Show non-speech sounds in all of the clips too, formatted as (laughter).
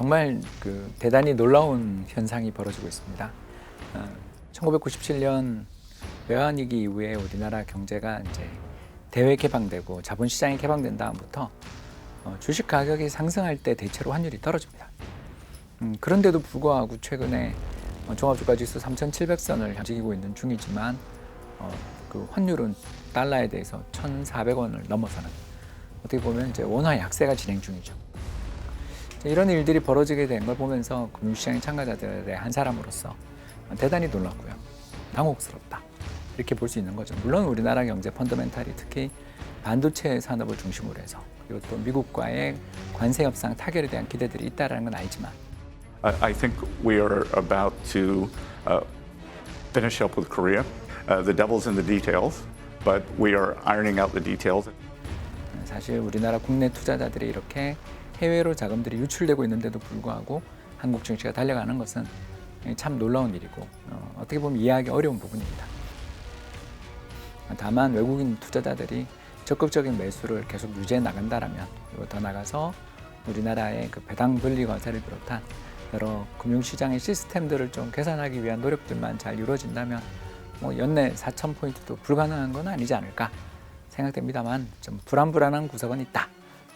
정말 그 대단히 놀라운 현상이 벌어지고 있습니다. 어, 1997년 외환위기 이후에 우리나라 경제가 이제 대외 개방되고 자본시장이 개방된 다음부터 어, 주식 가격이 상승할 때 대체로 환율이 떨어집니다. 음, 그런데도 불구하고 최근에 어, 종합주가지수 3,700선을 움직이고 있는 중이지만 어, 그 환율은 달러에 대해서 1,400원을 넘어서는 어떻게 보면 이제 원화 약세가 진행 중이죠. 이제 이런 일들이 벌어지게 된 걸 보면서 금융시장의 참가자들의 한 사람으로서 대단히 놀랐고요. 당혹스럽다. 이렇게 볼 수 있는 거죠. 물론 우리나라 경제 펀더멘탈이 특히 반도체 산업을 중심으로 해서 그리고 또 미국과의 관세 협상 타결에 대한 기대들이 있다라는 건 알지만 I, I think we are about to uh, finish up with Korea. Uh, the devil's in the details, but we are ironing out the details. 사실 우리나라 국내 투자자들이 이렇게 해외로 자금들이 유출되고 있는데도 불구하고 한국 증시가 달려가는 것은 참 놀라운 일이고 어, 어떻게 보면 이해하기 어려운 부분입니다. 다만 외국인 투자자들이 적극적인 매수를 계속 유지해 나간다라면 그리고 더 나가서 우리나라의 그 배당 분리 과세를 비롯한 여러 금융시장의 시스템들을 좀 개선하기 위한 노력들만 잘 이루어진다면 뭐 연내 4천 포인트도 불가능한 건 아니지 않을까 생각됩니다만 좀 불안불안한 구석은 있다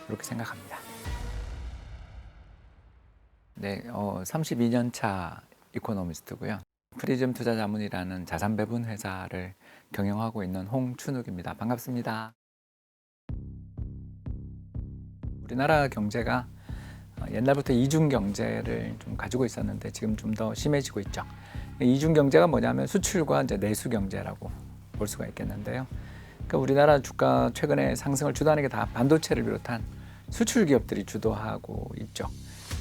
이렇게 생각합니다. 네, 어, 32년 차 이코노미스트고요. 프리즘 투자 자문이라는 자산 배분 회사를 경영하고 있는 홍춘욱입니다. 반갑습니다. 우리나라 경제가 어, 옛날부터 이중 경제를 좀 가지고 있었는데 지금 좀 더 심해지고 있죠. 이중 경제가 뭐냐면 수출과 이제 내수 경제라고 볼 수가 있겠는데요. 그러니까 우리나라 주가 최근에 상승을 주도하는 게 다 반도체를 비롯한 수출 기업들이 주도하고 있죠.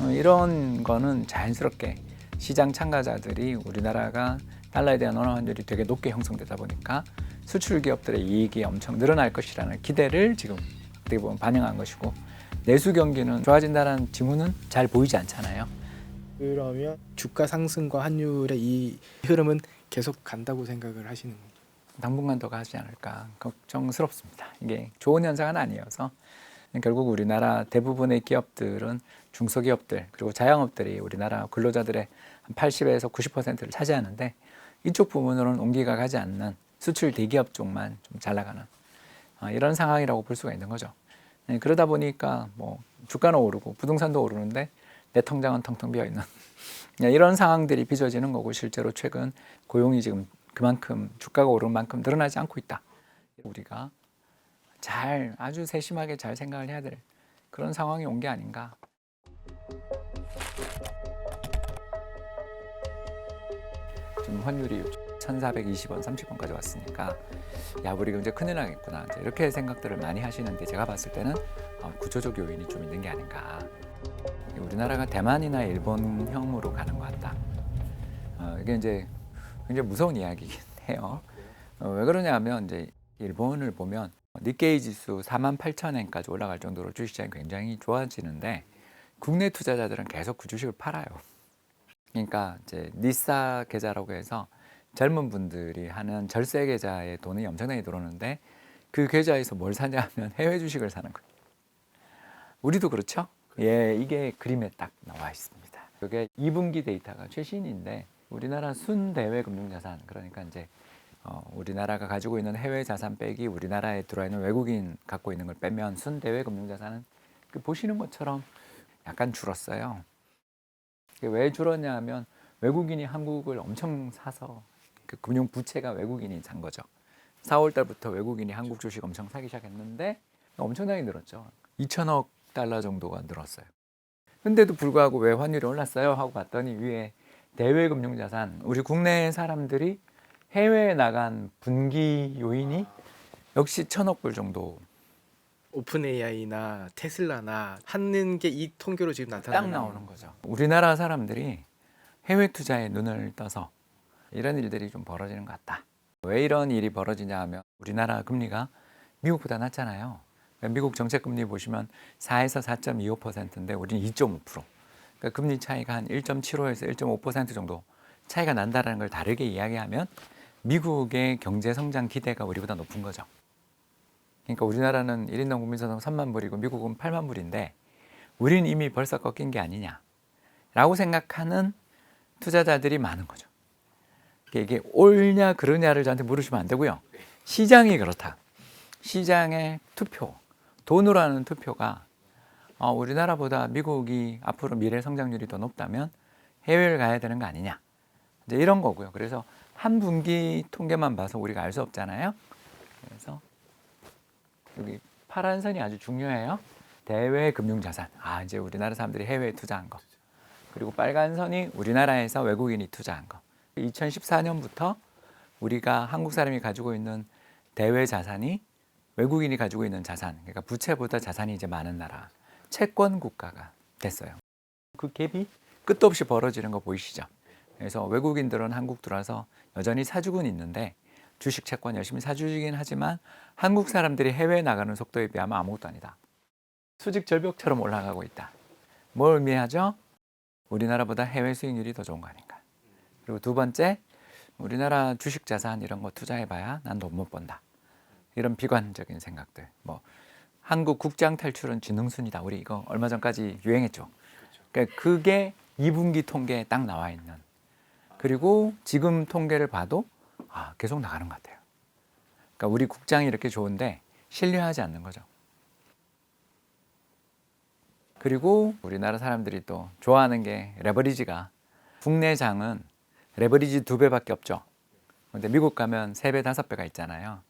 어, 이런 거는 자연스럽게 시장 참가자들이 우리나라가 달러에 대한 원화 환율이 되게 높게 형성되다 보니까 수출 기업들의 이익이 엄청 늘어날 것이라는 기대를 지금 어떻게 보면 반영한 것이고 내수 경기는 좋아진다는 징후는 잘 보이지 않잖아요. 그러면 주가 상승과 환율의 이 흐름은 계속 간다고 생각을 하시는 건가요? 당분간 더 가지 않을까 걱정스럽습니다. 이게 좋은 현상은 아니어서 결국 우리나라 대부분의 기업들은 중소기업들 그리고 자영업들이 우리나라 근로자들의 한 80에서 90%를 차지하는데 이쪽 부분으로는 옹기가 가지 않는 수출 대기업 쪽만 좀 잘 나가는 어, 이런 상황이라고 볼 수가 있는 거죠. 네, 그러다 보니까 뭐 주가는 오르고 부동산도 오르는데 내 통장은 텅텅 비어 있는 (laughs) 네, 이런 상황들이 빚어지는 거고 실제로 최근 고용이 지금 그만큼 주가가 오른 만큼 늘어나지 않고 있다. 우리가 잘 아주 세심하게 잘 생각을 해야 될 그런 상황이 온 게 아닌가. 지금 환율이 1,420원, 30원까지 왔으니까 야 우리 경제 큰일 나겠구나 이제 이렇게 생각들을 많이 하시는데 제가 봤을 때는 어, 구조적 요인이 좀 있는 게 아닌가. 우리나라가 대만이나 일본형으로 가는 것 같다. 어, 이게 이제 굉장히 무서운 이야기긴 해요. 어, 왜 그러냐면 이제 일본을 보면 니케이 지수 4만 8천 엔까지 올라갈 정도로 주식시장이 굉장히 좋아지는데 국내 투자자들은 계속 그 주식을 팔아요. 그러니까 이제 니사 계좌라고 해서 젊은 분들이 하는 절세 계좌에 돈이 엄청나게 들어오는데 그 계좌에서 뭘 사냐 하면 (laughs) 해외 주식을 사는 거예요. 우리도 그렇죠? 예, 이게 그림에 딱 나와 있습니다. 이게 2분기 데이터가 최신인데 우리나라 순대외 금융자산 그러니까 이제 어, 우리나라가 가지고 있는 해외 자산 빼기 우리나라에 들어와 있는 외국인 갖고 있는 걸 빼면 순대외 금융자산은 그 보시는 것처럼 약간 줄었어요. 왜 줄었냐 하면 외국인이 한국을 엄청 사서 그 금융 부채가 외국인이 산 거죠. 4월 달부터 외국인이 한국 주식 엄청 사기 시작했는데 엄청나게 늘었죠. 2천억 달러 정도가 늘었어요. 근데도 불구하고 왜 환율이 올랐어요? 하고 봤더니 위에 대외 금융 자산 우리 국내 사람들이 해외에 나간 분기 요인이 역시 천억 불 정도 오픈 AI나 테슬라나 하는 게 이 통계로 지금 딱 나타나는 나오는 거죠. 우리나라 사람들이 해외 투자에 눈을 떠서 이런 일들이 좀 벌어지는 것 같다. 왜 이런 일이 벌어지냐 하면 우리나라 금리가 미국보다 낮잖아요. 미국 정책 금리 보시면 4에서 4.25%인데 우리는 2.5%. 그러니까 금리 차이가 한 1.75에서 1.5% 정도 차이가 난다는 걸 다르게 이야기하면 미국의 경제 성장 기대가 우리보다 높은 거죠. 그러니까 우리나라는 1인 농 국민 소득 3만 불이고 미국은 8만 불인데 우리는 이미 벌써 꺾인 게 아니냐. 라고 생각하는 투자자들이 많은 거죠. 이게 옳냐 그르냐를 저한테 물으시면 안 되고요. 시장이 그렇다. 시장의 투표, 돈으로 하는 투표가 어, 우리나라보다 미국이 앞으로 미래 성장률이 더 높다면 해외를 가야 되는 거 아니냐. 이제 이런 거고요. 그래서 한 분기 통계만 봐서 우리가 알 수 없잖아요. 그래서 여기 파란 선이 아주 중요해요. 대외 금융 자산. 아, 이제 우리나라 사람들이 해외에 투자한 거. 그리고 빨간 선이 우리나라에서 외국인이 투자한 거. 2014년부터 우리가 한국 사람이 가지고 있는 대외 자산이 외국인이 가지고 있는 자산, 그러니까 부채보다 자산이 이제 많은 나라, 채권 국가가 됐어요. 그 갭이 끝도 없이 벌어지는 거 보이시죠? 그래서 외국인들은 한국 들어와서 여전히 사주고는 있는데 주식 채권 열심히 사주시긴 하지만 한국 사람들이 해외에 나가는 속도에 비하면 아무것도 아니다. 수직 절벽처럼 올라가고 있다. 뭘 의미하죠? 우리나라보다 해외 수익률이 더 좋은 거 아닌가. 그리고 두 번째, 우리나라 주식 자산 이런 거 투자해봐야 난 돈 못 번다. 이런 비관적인 생각들. 뭐 한국 국장 탈출은 지능순이다. 우리 이거 얼마 전까지 유행했죠. 그러니까 그게 2분기 통계에 딱 나와 있는. 그리고 지금 통계를 봐도 아, 계속 나가는 것 같아요. 그러니까 우리 국장이 이렇게 좋은데 신뢰하지 않는 거죠. 그리고 우리나라 사람들이 또 좋아하는 게 레버리지가 국내 장은 레버리지 두 배밖에 없죠. 근데 미국 가면 세 배, 다섯 배가 있잖아요.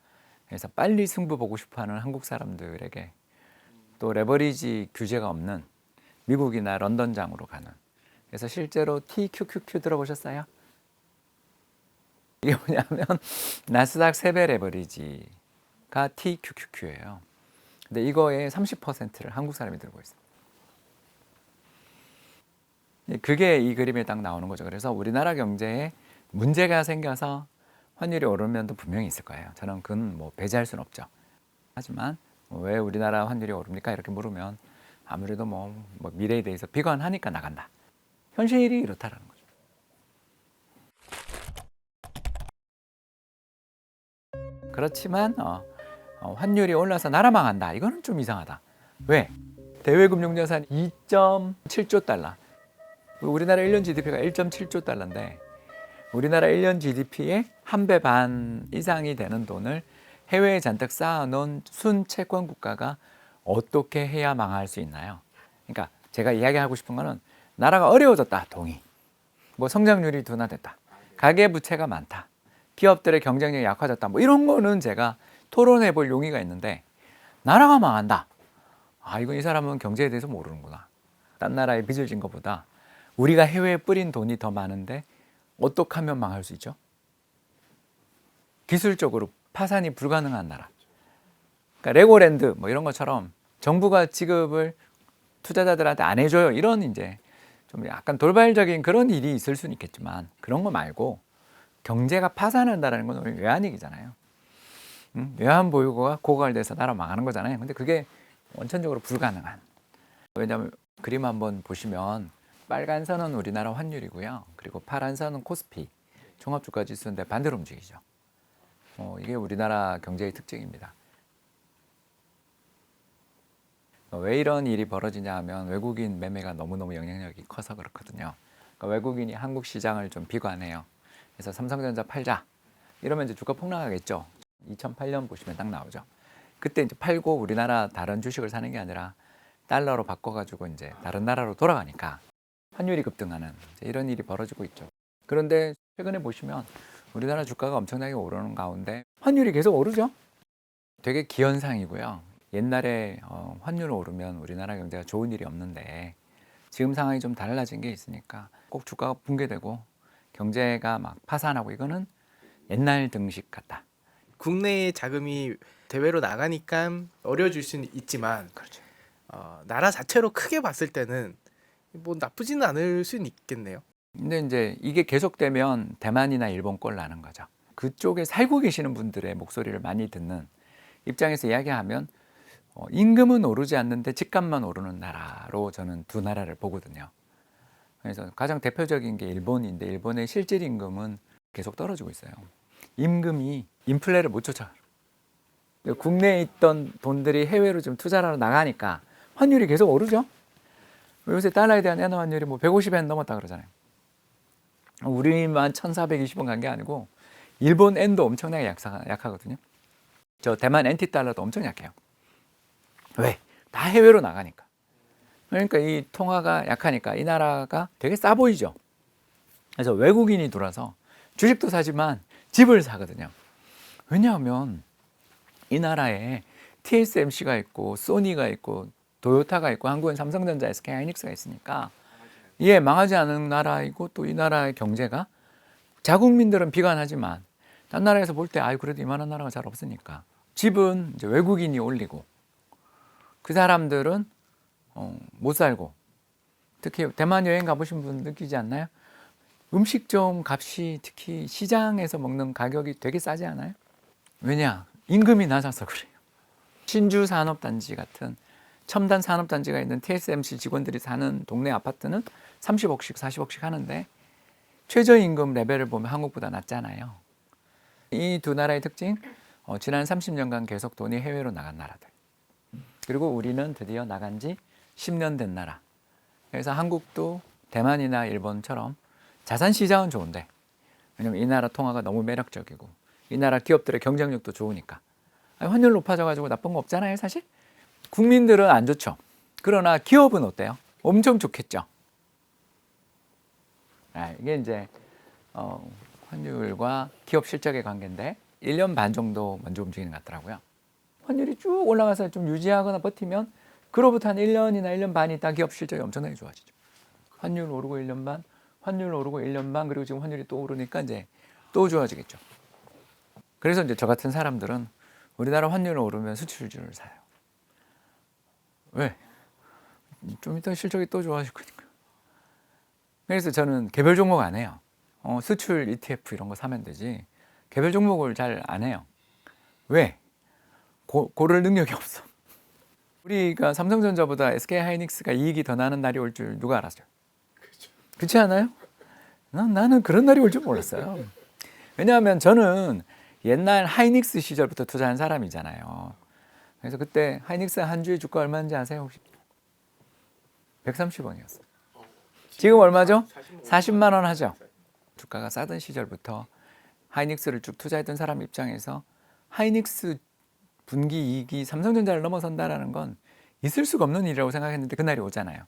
그래서 빨리 승부 보고 싶어하는 한국 사람들에게 또 레버리지 규제가 없는 미국이나 런던 장으로 가는. 그래서 실제로 TQQQ 들어보셨어요? 이게 뭐냐면 (laughs) 나스닥 세배 레버리지가 TQQQ예요. 근데 이거의 30%를 한국 사람이 들고 있어요. 예, 그게 이 그림에 딱 나오는 거죠. 그래서 우리나라 경제에 문제가 생겨서 환율이 오르는 면도 분명히 있을 거예요. 저는 그건 뭐 배제할 수는 없죠. 하지만 뭐왜 우리나라 환율이 오릅니까? 이렇게 물으면 아무래도 뭐, 뭐 미래에 대해서 비관하니까 나간다. 현실이 이렇다라는 거죠. 그렇지만 어, 어, 환율이 올라서 나라 망한다. 이거는 좀 이상하다. 왜? 대외금융자산 2.7조 달러. 우리나라 1년 GDP가 1.7조 달러인데 우리나라 1년 GDP의 한 배 반 이상이 되는 돈을 해외에 잔뜩 쌓아놓은 순 채권 국가가 어떻게 해야 망할 수 있나요? 그러니까 제가 이야기하고 싶은 거는 나라가 어려워졌다, 동의. 뭐 성장률이 둔화됐다. 가계 부채가 많다. 기업들의 경쟁력이 약화졌다. 뭐 이런 거는 제가 토론해 볼 용의가 있는데 나라가 망한다. 아, 이건 이 사람은 경제에 대해서 모르는구나. 딴 나라에 빚을 진 것보다 우리가 해외에 뿌린 돈이 더 많은데 어떻게 하면 망할 수 있죠? 기술적으로 파산이 불가능한 나라. 그러니까 레고랜드 뭐 이런 것처럼 정부가 지급을 투자자들한테 안 해줘요. 이런 이제 좀 약간 돌발적인 그런 일이 있을 수는 있겠지만 그런 거 말고 경제가 파산한다는 건 외환위기잖아요. 음? 외환 보유고가 고갈돼서 나라 망하는 거잖아요. 근데 그게 원천적으로 불가능한. 왜냐하면 그림 한번 보시면 빨간 선은 우리나라 환율이고요. 그리고 파란 선은 코스피 종합주가 지수인데 반대로 움직이죠. 어, 이게 우리나라 경제의 특징입니다. 어, 왜 이런 일이 벌어지냐 하면 외국인 매매가 너무너무 영향력이 커서 그렇거든요. 그러니까 외국인이 한국 시장을 좀 비관해요. 그래서 삼성전자 팔자 이러면 이제 주가 폭락하겠죠. 2008년 보시면 딱 나오죠. 그때 이제 팔고 우리나라 다른 주식을 사는 게 아니라 달러로 바꿔가지고 이제 다른 나라로 돌아가니까 환율이 급등하는 이런 일이 벌어지고 있죠. 그런데 최근에 보시면 우리나라 주가가 엄청나게 오르는 가운데 환율이 계속 오르죠. 되게 기현상이고요. 옛날에 어, 환율 오르면 우리나라 경제가 좋은 일이 없는데 지금 상황이 좀 달라진 게 있으니까 꼭 주가가 붕괴되고 경제가 막 파산하고 이거는 옛날 등식 같다. 국내에 자금이 대외로 나가니까 어려워질 수는 있지만 그렇죠. 어, 나라 자체로 크게 봤을 때는 뭐 나쁘지는 않을 수는 있겠네요. 근데 이제 이게 계속되면 대만이나 일본 꼴 나는 거죠. 그쪽에 살고 계시는 분들의 목소리를 많이 듣는 입장에서 이야기하면 어, 임금은 오르지 않는데 집값만 오르는 나라로 저는 두 나라를 보거든요. 그래서 가장 대표적인 게 일본인데 일본의 실질 임금은 계속 떨어지고 있어요. 임금이 인플레를 못 쫓아. 국내에 있던 돈들이 해외로 좀 투자를 하러 나가니까 환율이 계속 오르죠. 요새 달러에 대한 엔화 환율이 뭐 150엔 넘었다 그러잖아요. 우리만 1,420원 간 게 아니고 일본 엔도 엄청나게 약사, 약하거든요. 저 대만 엔티 달러도 엄청 약해요. 왜? 다 해외로 나가니까. 그러니까 이 통화가 약하니까 이 나라가 되게 싸 보이죠. 그래서 외국인이 들어와서 주식도 사지만 집을 사거든요. 왜냐하면 이 나라에 TSMC가 있고 소니가 있고 도요타가 있고 한국은 삼성전자, SK 하이닉스가 있으니까 예 망하지 않은 나라이고 또 이 나라의 경제가 자국민들은 비관하지만 딴 나라에서 볼 때 아유 그래도 이만한 나라가 잘 없으니까 집은 이제 외국인이 올리고 그 사람들은 어, 못 살고 특히 대만 여행 가보신 분 느끼지 않나요? 음식점 값이 특히 시장에서 먹는 가격이 되게 싸지 않아요? 왜냐? 임금이 낮아서 그래요. 신주 산업단지 같은 첨단 산업단지가 있는 TSMC 직원들이 사는 동네 아파트는 30억씩, 40억씩 하는데 최저임금 레벨을 보면 한국보다 낮잖아요. 이 두 나라의 특징, 어, 지난 30년간 계속 돈이 해외로 나간 나라들. 그리고 우리는 드디어 나간 지 10년 된 나라. 그래서 한국도 대만이나 일본처럼 자산 시장은 좋은데 왜냐면 이 나라 통화가 너무 매력적이고 이 나라 기업들의 경쟁력도 좋으니까. 아니, 환율 높아져 가지고 나쁜 거 없잖아요 사실? 국민들은 안 좋죠. 그러나 기업은 어때요? 엄청 좋겠죠. 아, 이게 이제 어, 환율과 기업 실적의 관계인데 1년 반 정도 먼저 움직이는 것 같더라고요. 환율이 쭉 올라가서 좀 유지하거나 버티면 그로부터 한 1년이나 1년 반 있다 기업 실적이 엄청나게 좋아지죠 환율 오르고 1년 반 환율 오르고 1년 반 그리고 지금 환율이 또 오르니까 이제 또 좋아지겠죠. 그래서 이제 저 같은 사람들은 우리나라 환율 오르면 수출주를 사요. 왜? 좀 이따 실적이 또 좋아질 거니까. 그래서 저는 개별 종목 안 해요. 어, 수출 ETF 이런 거 사면 되지. 개별 종목을 잘 안 해요. 왜? 고, 고를 능력이 없어. 우리가 삼성전자보다 SK 하이닉스가 이익이 더 나는 날이 올 줄 누가 알았어요? 그렇지 않아요? 난, 나는 그런 날이 올 줄 몰랐어요. 왜냐하면 저는 옛날 하이닉스 시절부터 투자한 사람이잖아요. 그래서 그때 하이닉스 한 주의 주가 얼마인지 아세요? 혹시? 130원이었어요. 지금 얼마죠? 40만 원 하죠. 주가가 싸던 시절부터 하이닉스를 쭉 투자했던 사람 입장에서 하이닉스 분기 이익이 삼성전자를 넘어선다라는 건 있을 수가 없는 일이라고 생각했는데 그날이 오잖아요.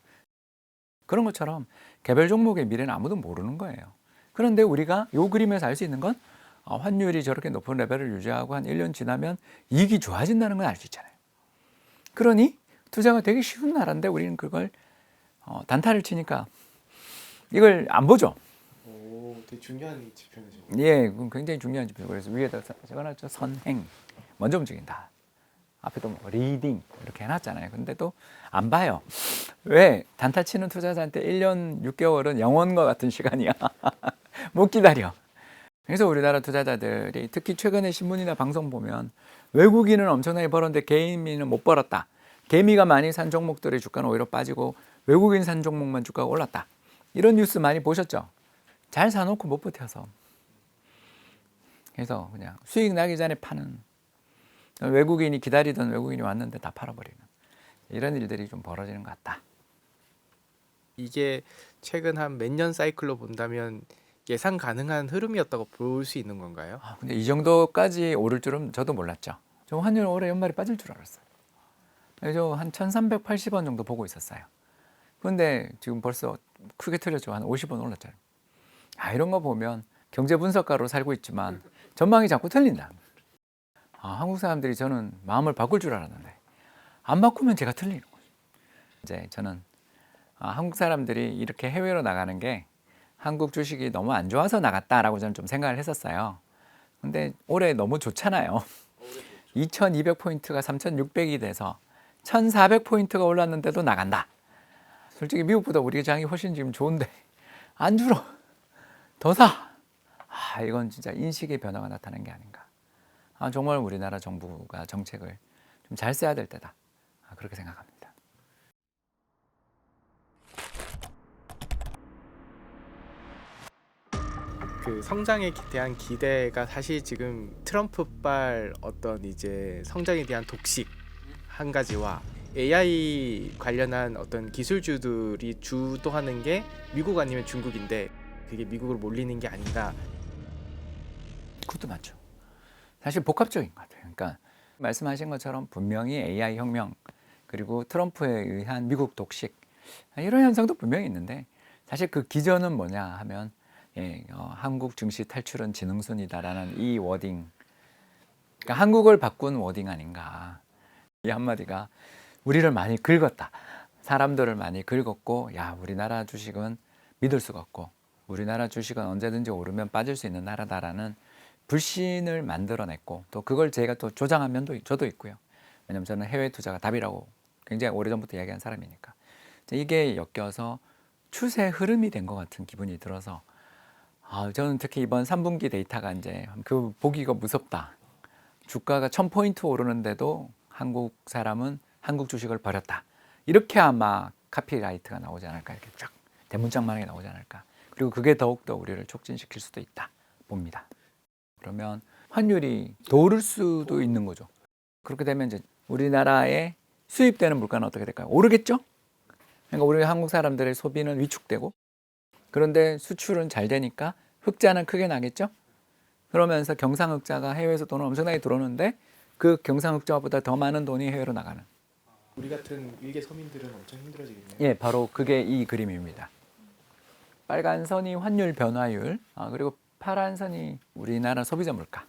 그런 것처럼 개별 종목의 미래는 아무도 모르는 거예요. 그런데 우리가 요 그림에서 알 수 있는 건 어, 환율이 저렇게 높은 레벨을 유지하고 한 1년 지나면 이익이 좋아진다는 걸알수 있잖아요. 그러니 투자가 되게 쉬운 나라인데 우리는 그걸 어, 단타를 치니까 이걸 안 보죠. 중요한 지표네 죠 예, 그건 굉장히 중요한 지표. 그래서 위에다 적어놨죠. 선행. 먼저 움직인다. 앞에도 뭐 리딩 이렇게 해놨잖아요. 근데 또 안 봐요. 왜? 단타 치는 투자자한테 1년 6개월은 영원과 같은 시간이야. (laughs) 못 기다려. 그래서 우리나라 투자자들이 특히 최근에 신문이나 방송 보면 외국인은 엄청나게 벌었는데 개인민은 못 벌었다. 개미가 많이 산 종목들의 주가는 오히려 빠지고 외국인 산 종목만 주가가 올랐다. 이런 뉴스 많이 보셨죠? 잘 사놓고 못 버텨서. 그래서 그냥 수익 나기 전에 파는 외국인이 기다리던 외국인이 왔는데 다 팔아버리는 이런 일들이 좀 벌어지는 것 같다. 이게 최근 한 몇 년 사이클로 본다면 예상 가능한 흐름이었다고 볼 수 있는 건가요? 아, 근데 이 정도까지 오를 줄은 저도 몰랐죠. 저 환율 올해 연말에 빠질 줄 알았어요. 그래서 한 1,380원 정도 보고 있었어요. 근데 지금 벌써 크게 틀렸죠. 한 50원 올랐잖아요. 아, 이런 거 보면 경제 분석가로 살고 있지만 전망이 자꾸 틀린다. 아, 한국 사람들이 저는 마음을 바꿀 줄 알았는데 안 바꾸면 제가 틀리는 거죠. 이제 저는 아, 한국 사람들이 이렇게 해외로 나가는 게 한국 주식이 너무 안 좋아서 나갔다라고 저는 좀 생각을 했었어요. 근데 올해 너무 좋잖아요. 2200포인트가 3600이 돼서 1400포인트가 올랐는데도 나간다. 솔직히 미국보다 우리 장이 훨씬 지금 좋은데 안 줄어. 더 사. 아, 이건 진짜 인식의 변화가 나타난 게 아닌가. 아, 정말 우리나라 정부가 정책을 좀 잘 써야 될 때다. 아, 그렇게 생각합니다. 그 성장에 기- 대한 기대가 사실 지금 트럼프발 어떤 이제 성장에 대한 독식 한 가지와 AI 관련한 어떤 기술주들이 주도하는 게 미국 아니면 중국인데 그게 미국으로 몰리는 게 아닌가. 그것도 맞죠. 사실 복합적인 것 같아요. 그러니까 말씀하신 것처럼 분명히 AI 혁명 그리고 트럼프에 의한 미국 독식 이런 현상도 분명히 있는데 사실 그 기전은 뭐냐 하면 예, 어, 한국 증시 탈출은 지능순이다라는 이 워딩 그러니까 한국을 바꾼 워딩 아닌가 이 한마디가 우리를 많이 긁었다 사람들을 많이 긁었고 야 우리나라 주식은 믿을 수가 없고 우리나라 주식은 언제든지 오르면 빠질 수 있는 나라다라는 불신을 만들어냈고 또 그걸 제가 또 조장한 면도 저도 있고요. 왜냐하면 저는 해외 투자가 답이라고 굉장히 오래전부터 이야기한 사람이니까 이게 엮여서 추세 흐름이 된 것 같은 기분이 들어서 아, 저는 특히 이번 3분기 데이터가 이제 그 보기가 무섭다. 주가가 1000포인트 오르는데도 한국 사람은 한국 주식을 버렸다. 이렇게 아마 카피라이트가 나오지 않을까 이렇게 쫙 대문짝만하게 나오지 않을까. 그리고 그게 더욱더 우리를 촉진시킬 수도 있다 봅니다. 그러면 환율이 더 오를 수도 있는 거죠. 그렇게 되면 이제 우리나라에 수입되는 물가는 어떻게 될까요? 오르겠죠? 그러니까 우리 한국 사람들의 소비는 위축되고 그런데 수출은 잘 되니까 흑자는 크게 나겠죠? 그러면서 경상흑자가 해외에서 돈을 엄청나게 들어오는데 그 경상흑자보다 더 많은 돈이 해외로 나가는 우리 같은 일개 서민들은 엄청 힘들어지겠네요. 예, 바로 그게 이 그림입니다. 빨간 선이 환율 변화율, 아, 그리고 파란 선이 우리나라 소비자 물가.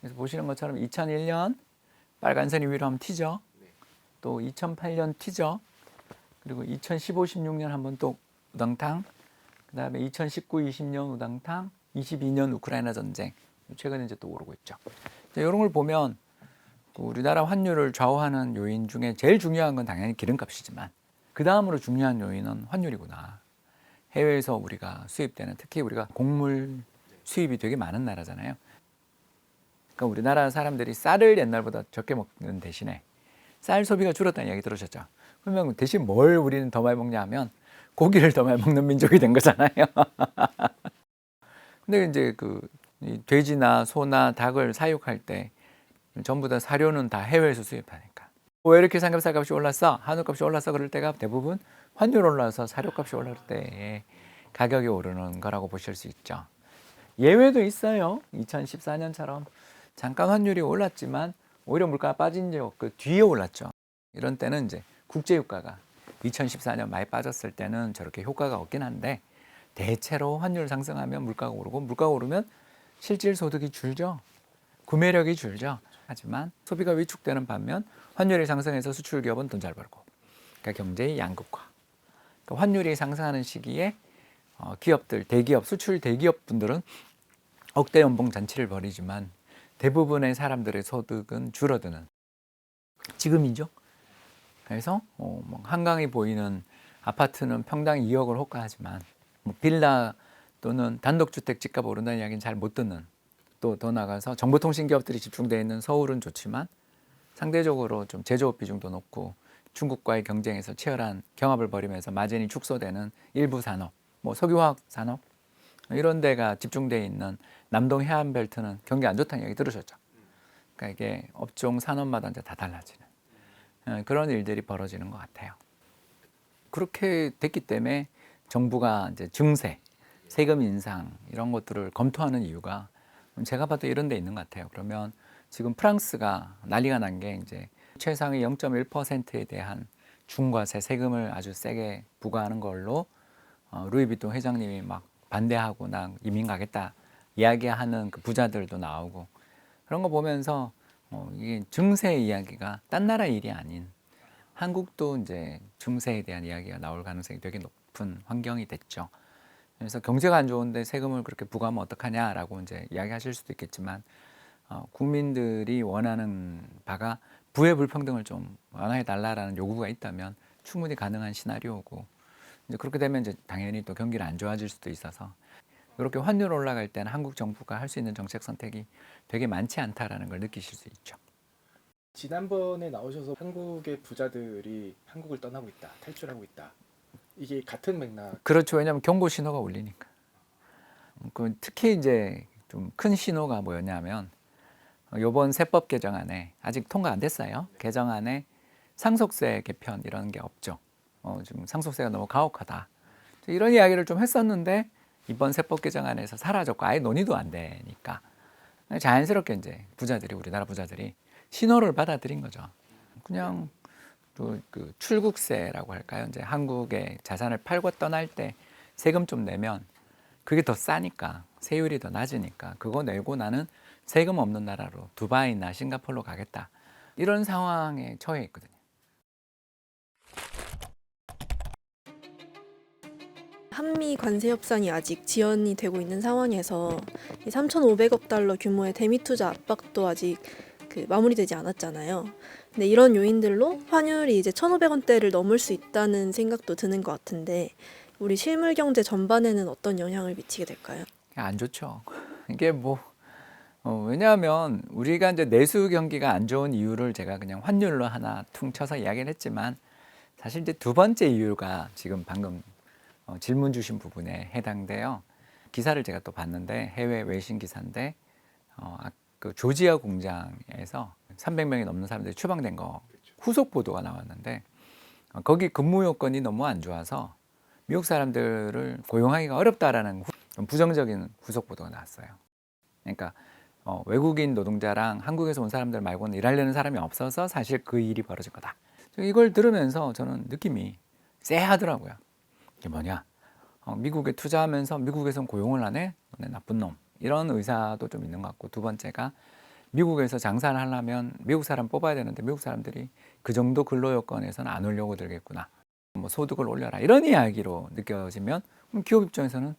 그래서 보시는 것처럼 2001년 빨간 선이 위로 한번 튀죠. 또 2008년 튀죠. 그리고 2015, 16년 한번 또 우당탕. 그 다음에 2019, 20년 우당탕. 22년 우크라이나 전쟁. 최근에 이제 또 오르고 있죠. 자, 이런 걸 보면 그 우리나라 환율을 좌우하는 요인 중에 제일 중요한 건 당연히 기름값이지만 그 다음으로 중요한 요인은 환율이구나. 해외에서 우리가 수입되는 특히 우리가 곡물 수입이 되게 많은 나라잖아요. 그러니까 우리나라 사람들이 쌀을 옛날보다 적게 먹는 대신에 쌀 소비가 줄었다는 이야기 들으셨죠? 그러면 대신 뭘 우리는 더 많이 먹냐 하면 고기를 더 많이 먹는 민족이 된 거잖아요. (laughs) 근데 이제 그이 돼지나 소나 닭을 사육할 때 전부 다 사료는 다 해외에서 수입하니까. 왜 이렇게 삼겹살 값이 올랐어? 한우 값이 올랐어? 그럴 때가 대부분 환율 올라서 사료 값이 올라올 때 가격이 오르는 거라고 보실 수 있죠. 예외도 있어요. 2014년처럼 잠깐 환율이 올랐지만 오히려 물가가 빠진 적그 뒤에 올랐죠. 이런 때는 이제 국제 유가가 2014년 많이 빠졌을 때는 저렇게 효과가 없긴 한데 대체로 환율 상승하면 물가가 오르고 물가가 오르면 실질 소득이 줄죠. 구매력이 줄죠. 하지만 소비가 위축되는 반면 환율이 상승해서 수출 기업은 돈 잘 벌고. 그러니까 경제의 양극화. 그러니까 환율이 상승하는 시기에 어, 기업들, 대기업, 수출 대기업 분들은 억대 연봉 잔치를 벌이지만 대부분의 사람들의 소득은 줄어드는 지금이죠. 그래서 어, 뭐 한강이 보이는 아파트는 평당 2억을 호가하지만 뭐 빌라 또는 단독주택 집값 오른다는 이야기는 잘 못 듣는 또 더 나가서 정보통신 기업들이 집중되어 있는 서울은 좋지만 상대적으로 좀 제조업 비중도 높고 중국과의 경쟁에서 치열한 경합을 벌이면서 마진이 축소되는 일부 산업, 뭐 석유화학 산업 이런 데가 집중되어 있는 남동 해안 벨트는 경기 안 좋다는 이야기 들으셨죠? 그러니까 이게 업종 산업마다 이제 다 달라지는 어, 그런 일들이 벌어지는 것 같아요. 그렇게 됐기 때문에 정부가 이제 증세, 세금 인상 이런 것들을 검토하는 이유가 제가 봐도 이런 데 있는 것 같아요. 그러면 지금 프랑스가 난리가 난 게 이제 최상위 0.1%에 대한 중과세 세금을 아주 세게 부과하는 걸로 어, 루이비통 회장님이 막 반대하고 나 이민 가겠다 이야기하는 그 부자들도 나오고 그런 거 보면서 어, 이게 증세 이야기가 딴 나라 일이 아닌 한국도 이제 증세에 대한 이야기가 나올 가능성이 되게 높은 환경이 됐죠. 그래서 경제가 안 좋은데 세금을 그렇게 부과하면 어떡하냐라고 이제 이야기하실 수도 있겠지만 어, 국민들이 원하는 바가 부의 불평등을 좀 완화해 달라라는 요구가 있다면 충분히 가능한 시나리오고 이제 그렇게 되면 이제 당연히 또 경기를 안 좋아질 수도 있어서 이렇게 환율 올라갈 때는 한국 정부가 할 수 있는 정책 선택이 되게 많지 않다라는 걸 느끼실 수 있죠. 지난번에 나오셔서 한국의 부자들이 한국을 떠나고 있다, 탈출하고 있다. 이게 같은 맥락. 그렇죠. 왜냐하면 경고 신호가 울리니까. 그 특히 이제 좀 큰 신호가 뭐였냐면 이번 세법 개정안에 아직 통과 안 됐어요. 개정안에 상속세 개편 이런 게 없죠. 어, 지금 상속세가 너무 가혹하다. 이런 이야기를 좀 했었는데 이번 세법 개정안에서 사라졌고 아예 논의도 안 되니까 자연스럽게 이제 부자들이 우리나라 부자들이 신호를 받아들인 거죠. 그냥 그, 그 출국세라고 할까요? 이제 한국에 자산을 팔고 떠날 때 세금 좀 내면 그게 더 싸니까 세율이 더 낮으니까 그거 내고 나는 세금 없는 나라로 두바이나 싱가포르로 가겠다 이런 상황에 처해 있거든요. 한미 관세 협상이 아직 지연이 되고 있는 상황에서 이 3,500억 달러 규모의 대미 투자 압박도 아직 그 마무리되지 않았잖아요. 근데 이런 요인들로 환율이 이제 1,500원대를 넘을 수 있다는 생각도 드는 것 같은데 우리 실물 경제 전반에는 어떤 영향을 미치게 될까요? 안 좋죠. 이게 뭐 어, 왜냐하면 우리가 이제 내수 경기가 안 좋은 이유를 제가 그냥 환율로 하나 퉁쳐서 이야기를 했지만 사실 이제 두 번째 이유가 지금 방금 어, 질문 주신 부분에 해당돼요. 기사를 제가 또 봤는데 해외 외신 기사인데 어, 아, 그 조지아 공장에서 300명이 넘는 사람들이 추방된 거 후속 보도가 나왔는데 어, 거기 근무 요건이 너무 안 좋아서 미국 사람들을 고용하기가 어렵다라는 부정적인 후속 보도가 나왔어요. 그러니까 어, 외국인 노동자랑 한국에서 온 사람들 말고는 일하려는 사람이 없어서 사실 그 일이 벌어진 거다. 저 이걸 들으면서 저는 느낌이 쎄하더라고요. 이게 뭐냐? 어, 미국에 투자하면서 미국에선 고용을 안 해? 너네 나쁜 놈. 이런 의사도 좀 있는 것 같고 두 번째가 미국에서 장사를 하려면 미국 사람 뽑아야 되는데 미국 사람들이 그 정도 근로 여건에서는 안 오려고 들겠구나. 뭐 소득을 올려라 이런 이야기로 느껴지면 기업 입장에서는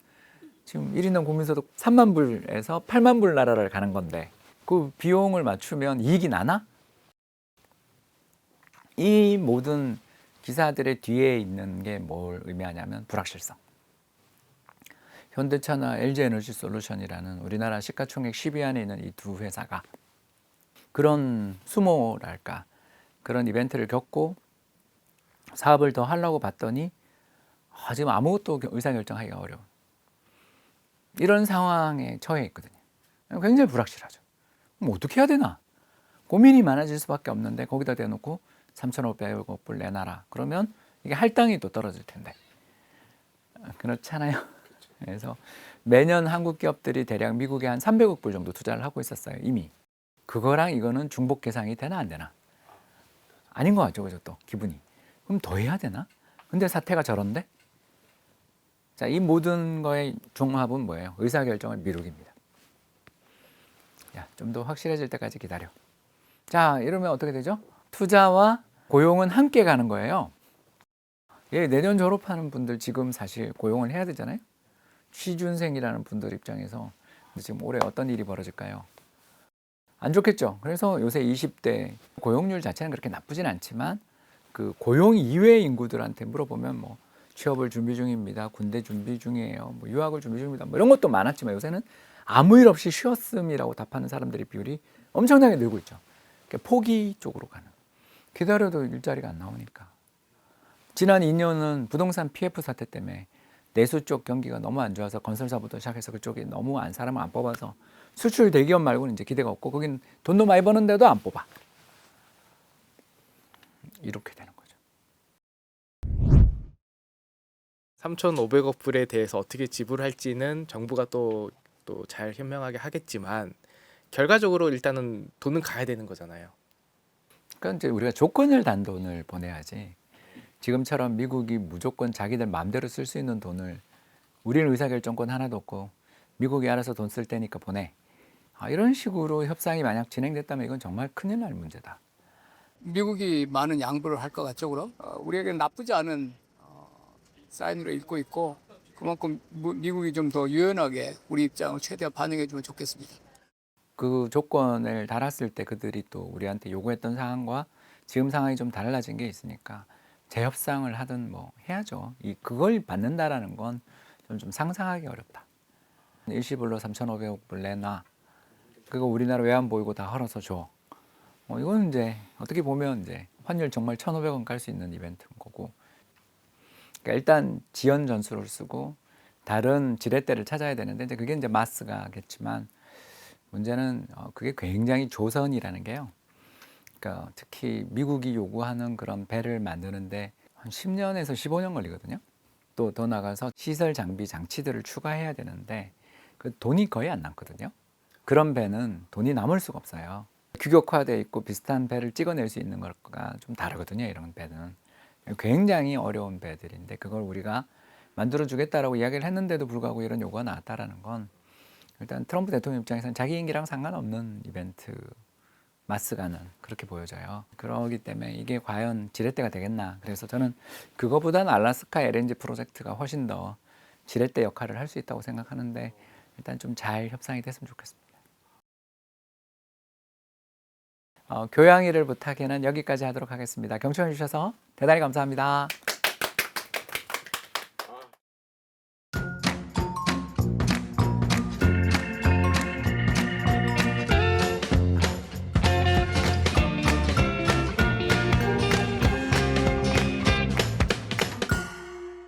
지금 1인당 국민소득 3만 불에서 8만 불 나라를 가는 건데 그 비용을 맞추면 이익이 나나? 이 모든 기사들의 뒤에 있는 게 뭘 의미하냐면 불확실성. 현대차나 LG에너지 솔루션이라는 우리나라 시가총액 10위 안에 있는 이 두 회사가 그런 수모랄까 그런 이벤트를 겪고 사업을 더 하려고 봤더니 아, 지금 아무것도 의사결정하기가 어려운 이런 상황에 처해 있거든요. 굉장히 불확실하죠. 그럼 어떻게 해야 되나? 고민이 많아질 수밖에 없는데 거기다 대놓고 3,500억 불 내놔라. 그러면 이게 할당이 또 떨어질 텐데. 그렇잖아요. 그래서 매년 한국 기업들이 대략 미국에 한 300억 불 정도 투자를 하고 있었어요. 이미. 그거랑 이거는 중복 계상이 되나 안 되나? 아닌 것 같죠. 그죠? 또 기분이. 그럼 더 해야 되나? 근데 사태가 저런데? 자, 이 모든 거의 종합은 뭐예요? 의사결정을 미루기입니다. 야, 좀 더 확실해질 때까지 기다려. 자, 이러면 어떻게 되죠? 투자와 고용은 함께 가는 거예요. 예, 내년 졸업하는 분들 지금 사실 고용을 해야 되잖아요. 취준생이라는 분들 입장에서 지금 올해 어떤 일이 벌어질까요? 안 좋겠죠. 그래서 요새 20대 고용률 자체는 그렇게 나쁘진 않지만 그 고용 이외의 인구들한테 물어보면 뭐 취업을 준비 중입니다. 군대 준비 중이에요. 뭐 유학을 준비 중입니다. 뭐 이런 것도 많았지만 요새는 아무 일 없이 쉬었음이라고 답하는 사람들의 비율이 엄청나게 늘고 있죠. 그러니까 포기 쪽으로 가는. 기다려도 일자리가 안 나오니까. 지난 2년은 부동산 PF 사태 때문에 내수 쪽 경기가 너무 안 좋아서 건설사부터 시작해서 그쪽이 너무 안 사람을 안 뽑아서 수출 대기업 말고는 이제 기대가 없고 거긴 돈도 많이 버는데도 안 뽑아. 이렇게 되는 거죠. 3,500억 불에 대해서 어떻게 지불할지는 정부가 또 또 잘 현명하게 하겠지만 결과적으로 일단은 돈은 가야 되는 거잖아요. 그러니까 이제 우리가 조건을 단 돈을 보내야지. 지금처럼 미국이 무조건 자기들 마음대로 쓸 수 있는 돈을 우리는 의사결정권 하나도 없고 미국이 알아서 돈 쓸 테니까 보내. 아, 이런 식으로 협상이 만약 진행됐다면 이건 정말 큰일 날 문제다. 미국이 많은 양보를 할 것 같죠, 그럼? 어, 우리에게 나쁘지 않은 어, 사인으로 읽고 있고 그만큼 무- 미국이 좀 더 유연하게 우리 입장을 최대한 반영해 주면 좋겠습니다. 그 조건을 달았을 때 그들이 또 우리한테 요구했던 상황과 지금 상황이 좀 달라진 게 있으니까 재협상을 하든 뭐 해야죠. 이 그걸 받는다라는 건 좀 좀 상상하기 어렵다. 일시불로 3,500억 불 내놔. 그거 우리나라 외환 보이고 다 헐어서 줘. 어, 이건 이제 어떻게 보면 이제 환율 정말 1,500원 깔 수 있는 이벤트인 거고. 그러니까 일단 지연 전술을 쓰고 다른 지렛대를 찾아야 되는데 이제 그게 이제 마스가겠지만 문제는 어, 그게 굉장히 조선이라는 게요. 그러니까 특히 미국이 요구하는 그런 배를 만드는데 한 10년에서 15년 걸리거든요. 또 더 나가서 시설 장비 장치들을 추가해야 되는데 그 돈이 거의 안 남거든요. 그런 배는 돈이 남을 수가 없어요. 규격화돼 있고 비슷한 배를 찍어낼 수 있는 것과 좀 다르거든요. 이런 배는 굉장히 어려운 배들인데 그걸 우리가 만들어 주겠다라고 이야기를 했는데도 불구하고 이런 요구가 나왔다라는 건 일단 트럼프 대통령 입장에서는 자기 임기랑 상관없는 이벤트 마스가는 그렇게 보여져요. 그러기 때문에 이게 과연 지렛대가 되겠나. 그래서 저는 그거보다는 알라스카 LNG 프로젝트가 훨씬 더 지렛대 역할을 할 수 있다고 생각하는데 일단 좀 잘 협상이 됐으면 좋겠습니다. 어, 교양이를 부탁에는 여기까지 하도록 하겠습니다. 경청해 주셔서 대단히 감사합니다.